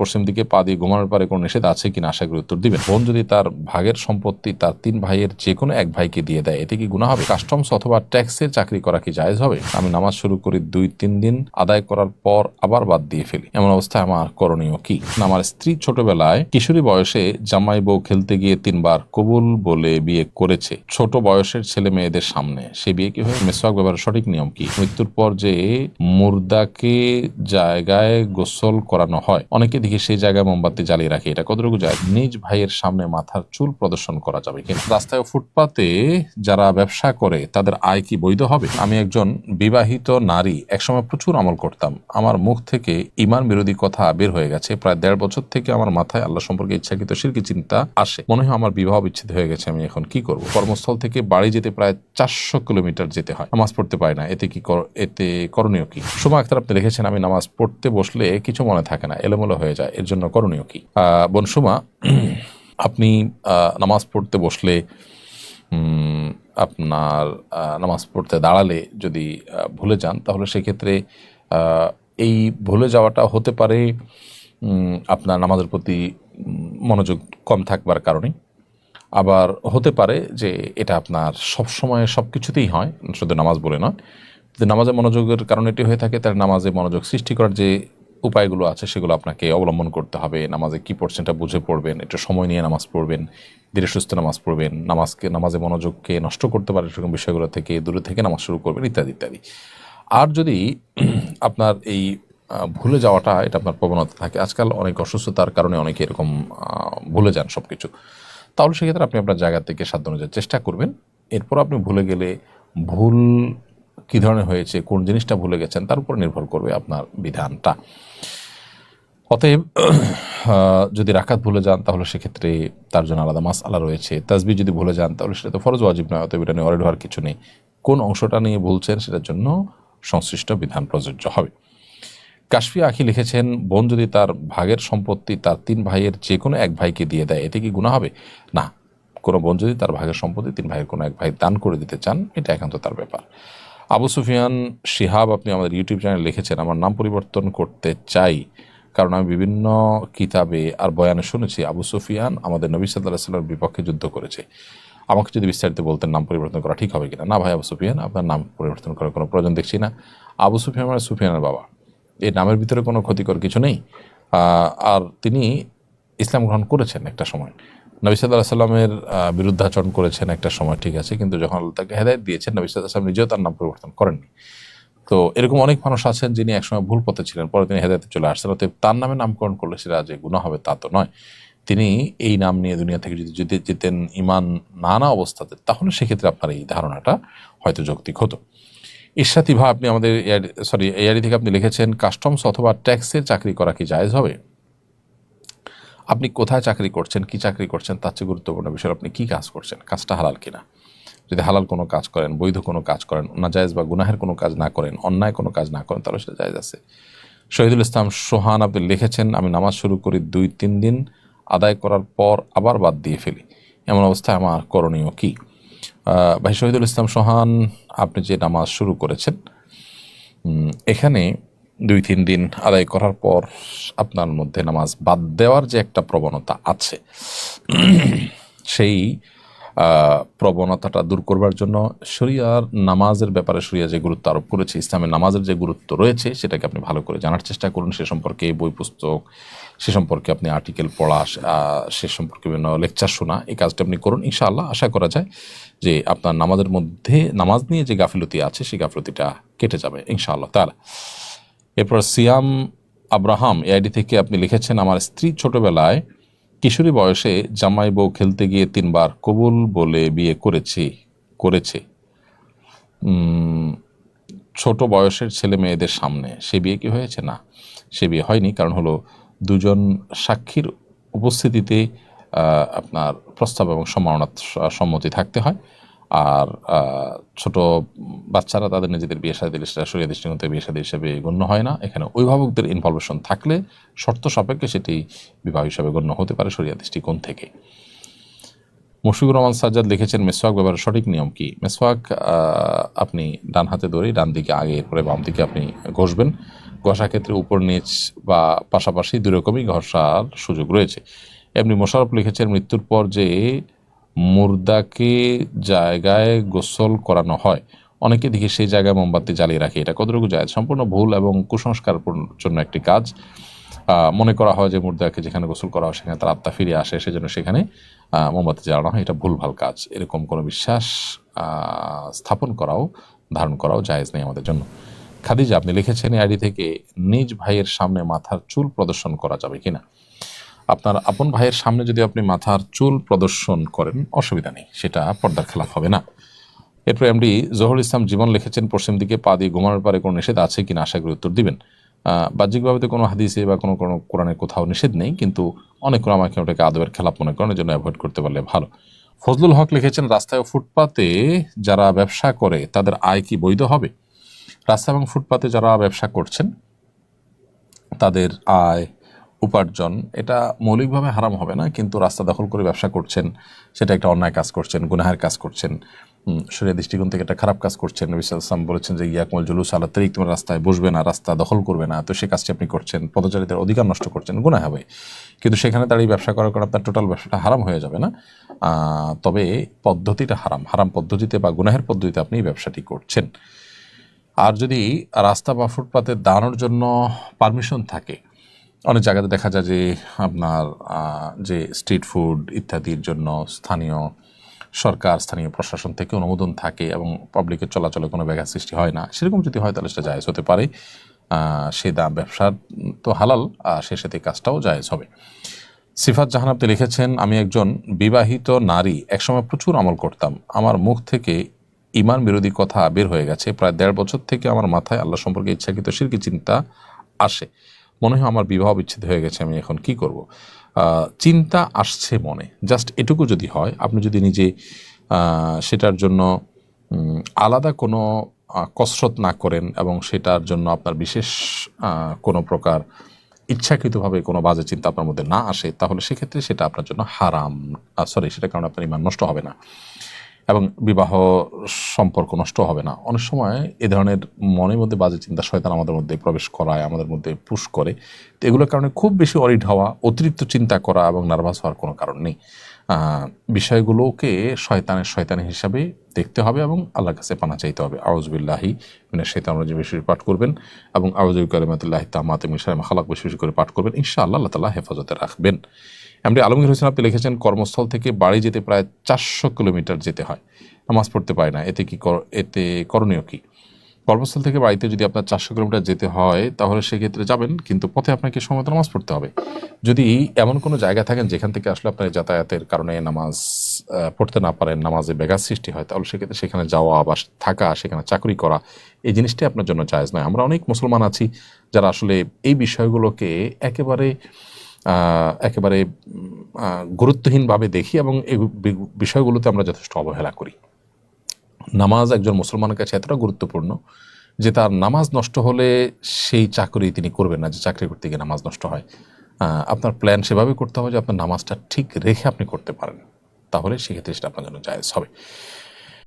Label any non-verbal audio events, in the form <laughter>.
পশ্চিম দিকে পা দিয়ে ঘুমানোর পারে কোনো নিষেধ আছে কিনা আশা করি উত্তর দিবেন। বোন যদি তার ভাগের সম্পত্তি তার তিন ভাইয়ের যে কোনো এক ভাইকে দিয়ে দেয়, এতে কি গুণা হবে? কাস্টমস অথবা ট্যাক্সের চাকরি করা কি জায়েজ হবে? আমি নামাজ শুরু করি দুই, তিন দিন, আদায় করার পর আবার বাদ দিয়ে ফেলি। এমন অবস্থায় আমার করণীয় কি? আমার স্ত্রী ছোটবেলায় কিশোরী বয়সে জামাই বউ খেলতে গিয়ে তিনবার কবুল বলে বিয়ে করেছে। ছোট বয়সের ছেলে মেয়েদের সামনে। সে বিয়ে কি হয়? মেসওয়াক ব্যবহারের সঠিক নিয়ম কি? মৃত্যুর পর যে মুর্দাকে জায়গায় গোসল করানো হয়, অনেকে দেখি সেই জায়গায় মোমবাতি জ্বালিয়ে রাখে। এটা কতটুকু যায়? নিজ ভাইয়ের সামনে মাথার চুল প্রদর্শন করা যাবে। কিনা রাস্তায় ফুটপাতে যারা ব্যবসা করে, তাদের আয় কি বৈধ হবে? আমি একজন বিবাহিত নারী, একসময় প্রচুর আমল করতাম। আমার মুখ থেকে ইমান বিরোধী কথা বের হয়ে গেছে। প্রায় দেড় বছর থেকে আমার মাথায় আল্লাহ সম্পর্কে ইচ্ছাকৃত শিরকি চিন্তা আসে। মনে হয় আমার বিবাহ বিচ্ছেদ হয়ে গেছে, আমি এখন কি করব? কর্মস্থল থেকে বাড়ি যেতে প্রায় চারশো কিলোমিটার যেতে হয়। নামাজ পড়তে পারি না। এতে কি এতে করণীয় কি? সুমা আক্তার আপনি লিখেছেন আমি নামাজ পড়তে বসলে কিছু মনে থাকে না, এলোমেলো হয়ে যায়। এর জন্য করণীয় কি? বোন সুমা, <clears throat> আপনি নামাজ পড়তে বসলে আপনার নামাজ পড়তে দাঁড়ালে যদি ভুলে যান, তাহলে সেক্ষেত্রে এই ভুলে যাওয়াটা হতে পারে আপনার নামাজের প্রতি মনোযোগ কম থাকবার কারণে। আবার হতে পারে যে এটা আপনার সব সময় সব কিছুতেই হয়, শুধু নামাজ বলে নয়। নামাজে মনোযোগের কারণে এটি হয়ে থাকে তার নামাজে মনোযোগ সৃষ্টি করার যে উপায়গুলো আছে, সেগুলো আপনাকে অবলম্বন করতে হবে। নামাজে কী পড়ছেন এটা বুঝে পড়বেন, একটু সময় নিয়ে নামাজ পড়বেন, ধীরে সুস্থ নামাজ পড়বেন, নামাজকে, নামাজে মনোযোগকে নষ্ট করতে পারে সেরকম বিষয়গুলো থেকে, দূরে থেকে নামাজ শুরু করবেন, ইত্যাদি ইত্যাদি। আর যদি <clears throat> আপনার এই ভুলে যাওয়াটা, এটা আপনার প্রবণতা থাকে, আজকাল অনেক অসুস্থতার কারণে অনেকে এরকম ভুলে যান সব কিছু তাহলে সেক্ষেত্রে আপনি আপনার জায়গা থেকে সাধ্য অনুযায়ী চেষ্টা করবেন। এরপর আপনি ভুলে গেলে ভুল কী ধরনের হয়েছে, কোন জিনিসটা ভুলে গেছেন, তার উপর নির্ভর করবে আপনার বিধানটা। অতএব যদি রাখাত ভুলে যান, তাহলে সেক্ষেত্রে তার জন্য আলাদা মাস আলা রয়েছে। তাসবি যদি ভুলে যান, তাহলে সেটা তো ফরজ, ওয়াজিব নয়, অতএব এটা নিয়ে অরেড হওয়ার কিছু নেই। কোন অংশটা নিয়ে বলছেন সেটার জন্য সংশ্লিষ্ট বিধান প্রযোজ্য হবে। কাশফি আখি লিখেছেন, বোন যদি তার ভাগের সম্পত্তি তার তিন ভাইয়ের যে কোনো এক ভাইকে দিয়ে দেয়, এতে কি গুণা হবে? না, কোনো বোন যদি তার ভাগের সম্পত্তি তিন ভাইয়ের কোনো এক ভাই দান করে দিতে চান, এটা একান্ত তার ব্যাপার। আবু সুফিয়ান শিহাব, আপনি আমাদের ইউটিউব চ্যানেলে লিখেছেন, আমার নাম পরিবর্তন করতে চাই, কারণ আমি বিভিন্ন কিতাবে আর বয়ানে শুনেছি, আবু সুফিয়ান আমাদের নবী সাল্লাহ সাল্লামের বিপক্ষে যুদ্ধ করেছে। আমাকে যদি বিস্তারিত বলতেন নাম পরিবর্তন করা ঠিক হবে কিনা? না ভাই, আবু সুফিয়ান, আপনার নাম পরিবর্তন করার কোনো প্রয়োজন দেখছি না। আবু সুফিয়ান মানে সুফিয়ানের বাবা। এই নামের ভিতরে কোনো ক্ষতিকর কিছু নেই। আর তিনি ইসলাম গ্রহণ করেছেন একটা সময়। নবী আহ, বিরুদ্ধাচরণ করেছেন একটা সময় ঠিক আছে? কিন্তু যখন আল্লাহ তাকে হেদায়ত দিয়েছেন নবী সাল্লাম নিজেও তার নাম পরিবর্তন করেননি। তো এরকম অনেক মানুষ আছেন যিনি একসময় ভুল পথে ছিলেন পরে তিনি হেদায়তে চলে আসছেন। অতএব তার নামে নামকরণ করলে সেটা যে গুণা হবে তা তো নয়। তিনি এই নাম নিয়ে দুনিয়া থেকে যদি যেতে যেতেন ইমান নানা অবস্থাতে তাহলে সেক্ষেত্রে আপনার এই ধারণাটা হয়তো যৌক্তিক হতো। ঈর্ষাতি ভা আপনি আমাদের সরি এআরই থেকে আপনি লিখেছেন কাস্টমস অথবা ট্যাক্সের চাকরি করা কি জায়েজ হবে? আপনি কোথায় চাকরি করছেন, কি চাকরি করছেন, তার চেয়ে গুরুত্বপূর্ণ বিষয়, আপনি কি কাজ করছেন, কাজটা হালাল কিনা? যদি হালাল কোনো কাজ করেন, বৈধ কোনো কাজ করেন নাজায়েজ বা গুনাহের কোনো কাজ না করেন, অন্যায় কোনো কাজ না করেন, তাহলে সেটা জায়েজ আছে। শহীদুল ইসলাম সোহান আপনি লিখেছেন, আমি নামাজ শুরু করি দুই, তিন দিন, আদায় করার পর আবার বাদ দিয়ে ফেলি। এমন অবস্থায় আমার করণীয় কি? ভাই শহীদুল ইসলাম সোহান, আপনি যে নামাজ শুরু করেছেন এখানে দুই তিন দিন আদায় করার পর আপনার মধ্যে নামাজ বাদ দেওয়ার যে একটা প্রবণতা আছে, সেই প্রবণতাটা দূর করবার জন্য শরিয়ার নামাজের ব্যাপারে শরিয়া যে গুরুত্ব আরোপ করেছে, ইসলামের নামাজের যে গুরুত্ব রয়েছে, সেটাকে আপনি ভালো করে জানার চেষ্টা করুন। সে সম্পর্কে বই, পুস্তক, সে সম্পর্কে আপনি আর্টিকেল পড়া সে সম্পর্কে বিভিন্ন লেকচার শোনা, এই কাজটা আপনি করুন। ইনশাআল্লাহ আশা করা যায় যে আপনার নামাজের মধ্যে নামাজ নিয়ে যে গাফিলতি আছে, সেই গাফিলতিটা কেটে যাবে ইনশাআল্লাহ তাহলে এরপর সিয়াম আব্রাহাম এআইডি থেকে আপনি লিখেছেন, আমার স্ত্রী ছোটবেলায় কিশোরী বয়সে জামাই বউ খেলতে গিয়ে তিনবার কবুল বলে বিয়ে করেছি, করেছে। ছোট বয়সের ছেলে মেয়েদের সামনে সে বিয়ে কি হয়েছে? না, সে বিয়ে হয়নি। কারণ হলো দুজন সাক্ষীর উপস্থিতিতে আপনার প্রস্তাব এবং সম্মাননা, সম্মতি থাকতে হয়। আর ছোট বাচ্চারা তাদের নিজেদের বিয়ে দিলে সেটা সরিয়ে দৃষ্টিকোণ বিয়ে সাথে হিসেবে গণ্য হয় না। এখানে অভিভাবকদের ইনভলভেশন থাকলে শর্ত সাপেক্ষে সেটি বিবাহ হিসাবে গণ্য হতে পারে সরিয়া দৃষ্টিকোণ থেকে। মুশফিকুর রহমান সাজ্জাদ লিখেছেন মেসওয়াক ব্যবহারের সঠিক নিয়ম কি? মেসওয়াক আপনি ডান হাতে ধরে ডান দিকে আগে, এরপরে বাম দিকে আপনি ঘষবেন। ঘষা ক্ষেত্রে উপর নিচ বা পাশাপাশি দুই রকমই ঘষার সুযোগ রয়েছে। এমনি মোশারফ লিখেছেন, মৃত্যুর পর যে মুর্দাকে জায়গায় গোসল করানো হয়। অনেকে দেখি সেই জায়গায় মোমবাতি জ্বালিয়ে রাখে। এটা কতটুকু যায় সম্পূর্ণ ভুল এবং কুসংস্কার জন্য একটি কাজ। মনে করা হয় যে মুর্দাকে যেখানে গোসল করা হয়, সেখানে তার আত্মা ফিরে আসে। সেজন্য সেখানে মোমবাতি জ্বালানো হয়। এটা ভুলভাল কাজ। এরকম কোনো বিশ্বাস স্থাপন করাও, ধারণ করাও জায়েজ নেই আমাদের জন্য। খাদিজা, আপনি লিখেছেন, এই আইডি থেকে নিজ ভাইয়ের সামনে মাথার চুল প্রদর্শন করা যাবে কিনা? আপনার আপন ভাইয়ের সামনে যদি আপনি মাথার চুল প্রদর্শন করেন, অসুবিধা নেই, সেটা পর্দার খেলাফ হবে না। এরপর এমডি জহুর ইসলাম জীবন লিখেছেন, পশ্চিম দিকে পা দিয়ে ঘুমানোর পারে কোনো নিষেধ আছে কিনা আশা করি উত্তর দিবেন। বাহ্যিকভাবে তো কোনো হাদিসে বা কোনো কোনো কোরআনে কোথাও নিষেধ নেই, কিন্তু অনেক আমাকে ওটাকে আদবের খেলাপ মনে করেন জন্য অ্যাভয়েড করতে পারলে ভালো। ফজলুল হক লিখেছেন, রাস্তায় ও ফুটপাতে যারা ব্যবসা করে, তাদের আয় কি বৈধ হবে? রাস্তা এবং ফুটপাতে যারা ব্যবসা করছেন, তাদের আয় উপার্জন এটা মৌলিকভাবে হারাম হবে না কিন্তু রাস্তা দখল করে ব্যবসা করছেন সেটা একটা অন্যায় কাজ করছেন গুনাহের কাজ করছেন উম, শরীরের দৃষ্টিকোণ থেকে একটা খারাপ কাজ করছেন নবী সাল্লাল্লাহু বলেছেন যে ইয়াকমল জুলুস আলা তারিক তোমার রাস্তায় বসবে না রাস্তা দখল করবে না তো সে কাজটি আপনি করছেন পদচারীদের অধিকার নষ্ট করছেন গুনাহ হবে। কিন্তু সেখানে দাঁড়িয়ে ব্যবসা করার কারণে আপনার টোটাল ব্যবসাটা হারাম হয়ে যাবে না। তবে পদ্ধতিটা হারাম হারাম পদ্ধতিতে বা গুনাহের পদ্ধতিতে আপনি ব্যবসাটি করছেন। আর যদি রাস্তা বা ফুটপাতে দাঁড়ানোর জন্য পারমিশন থাকে অনেক জায়গাতে দেখা যায় যে আপনার যে স্ট্রিট ফুড ইত্যাদির জন্য স্থানীয় সরকার, স্থানীয় প্রশাসন থেকে অনুমোদন থাকে এবং পাবলিকের চলাচলে কোনো ব্যাঘাত সৃষ্টি হয় না। সেরকম যদি হয় তাহলে সেটা জায়েজ হতে পারে। সে দাম ব্যবসার তো হালাল, আর সে সাথে কাজটাও জায়েজ হবে। সিফাত জাহান আপনি লিখেছেন, আমি একজন বিবাহিত নারী, একসময় প্রচুর আমল করতাম। আমার মুখ থেকে ইমান বিরোধী কথা বের হয়ে গেছে। প্রায় দেড় বছর থেকে আমার মাথায় আল্লাহ সম্পর্কে ইচ্ছাকৃত শিরকি চিন্তা আসে। মনে হয় আমার বিবাহ বিচ্ছেদ হয়ে গেছে, আমি এখন কি করব? চিন্তা আসছে মনে। জাস্ট এটুকু যদি হয়, আপনি যদি নিজে সেটার জন্য আলাদা কোনো কসরত না করেন এবং সেটার জন্য আপনার বিশেষ কোনো প্রকার ইচ্ছাকৃতভাবে কোনো বাজে চিন্তা আপনার মধ্যে না আসে, তাহলে সেক্ষেত্রে সেটা আপনার জন্য হারাম। সরি সেটা কারণে আপনার ইমান নষ্ট হবে না। এবং বিবাহ সম্পর্ক নষ্ট হবে না। অনেক সময় এ ধরনের মনের মধ্যে বাজে চিন্তা শয়তান আমাদের মধ্যে প্রবেশ করায়, আমাদের মধ্যে পুশ করে। তো এগুলোর কারণে খুব বেশি অরিড হওয়া, অতিরিক্ত চিন্তা করা এবং নার্ভাস হওয়ার কোনো কারণ নেই। বিষয়গুলোকে শয়তানের শয়তানের হিসাবে দেখতে হবে এবং আল্লাহর কাছে পানা চাইতে হবে। আউজবিল্লাহি মিনা শৈতান রাজিম, বেশি পাঠ করবেন এবং আউজুল কালিমাতুল্লাহ তামাতে মিশাইম খালাক, বেশি বেশি করে পাঠ করবেন। ইনশাআল্লাহ আল্লাহ তালা হেফাজতে রাখবেন। এমনি আলমগীর হোসেন আপনি লিখেছেন, কর্মস্থল থেকে বাড়ি যেতে প্রায় চারশো কিলোমিটার যেতে হয়। নামাজ পড়তে পারে না। এতে কি এতে করণীয় কি? কর্মস্থল থেকে বাড়িতে যদি আপনার চারশো কিলোমিটার যেতে হয়, তাহলে সেক্ষেত্রে যাবেন, কিন্তু পথে আপনাকে সময় নামাজ পড়তে হবে। যদি এমন কোনো জায়গা থাকেন যেখান থেকে আসলে আপনার যাতায়াতের কারণে নামাজ পড়তে না পারেন, নামাজে ব্যাঘাত সৃষ্টি হয়, তাহলে সেক্ষেত্রে সেখানে যাওয়া বা থাকা, সেখানে চাকরি করা, এই জিনিসটি আপনার জন্য জায়েজ নয়। আমরা অনেক মুসলমান আছি যারা আসলে এই বিষয়গুলোকে একেবারে একেবারে গুরুত্বহীনভাবে দেখি এবং এই বিষয়গুলোতে আমরা যথেষ্ট অবহেলা করি। নামাজ একজন মুসলমানের কাছে এতটা গুরুত্বপূর্ণ যে তার নামাজ নষ্ট হলে সেই চাকরি তিনি করবেন না, যে চাকরি করতে গিয়ে নামাজ নষ্ট হয়। আপনার প্ল্যান সেভাবে করতে হবে যে আপনার নামাজটা ঠিক রেখে আপনি করতে পারেন। তাহলে সেক্ষেত্রে সেটা আপনার জন্য জায়েজ হবে।